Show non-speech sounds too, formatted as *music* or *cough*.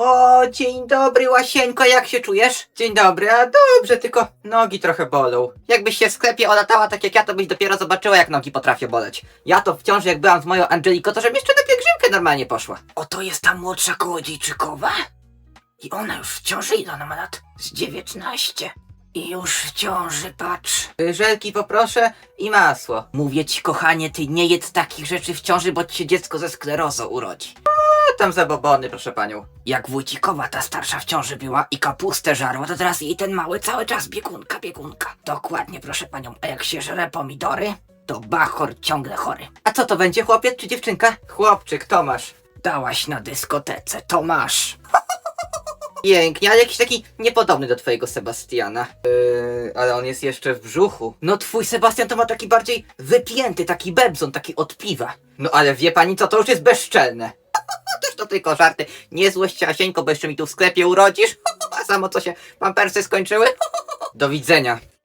O, dzień dobry, Łasieńko, jak się czujesz? Dzień dobry, a dobrze, tylko nogi trochę bolą. Jakbyś się w sklepie olatała tak jak ja, to byś dopiero zobaczyła, jak nogi potrafią boleć. Ja to wciąż, jak byłam z moją Angeliką, to żebym jeszcze na pielgrzymkę normalnie poszła. Oto jest ta młodsza kołodziejczykowa? I ona już w ciąży, ile ona ma lat? Z 19. I już w ciąży, patrz. Żelki poproszę i masło. Mówię ci, kochanie, ty nie jedz takich rzeczy w ciąży, bo ci się dziecko ze sklerozą urodzi. Tam zabobony, proszę panią. Jak wójcikowa ta starsza w ciąży była i kapustę żarła, to teraz jej ten mały cały czas biegunka, biegunka. Dokładnie, proszę panią. A jak się żre pomidory, to bachor ciągle chory. A co to będzie, chłopiec czy dziewczynka? Chłopczyk, Tomasz. Dałaś na dyskotece, Tomasz. *laughs* Pięknie, ale jakiś taki niepodobny do twojego Sebastiana. Yy, ale on jest jeszcze w brzuchu. No twój Sebastian to ma taki bardziej wypięty, taki bebzon, taki od piwa. No ale wie pani co, to już jest bezczelne. Tylko żarty. Nie złość się, Asieńko, bo jeszcze mi tu w sklepie urodzisz. *laughs* A samo co się pampersy skończyły. *laughs* Do widzenia.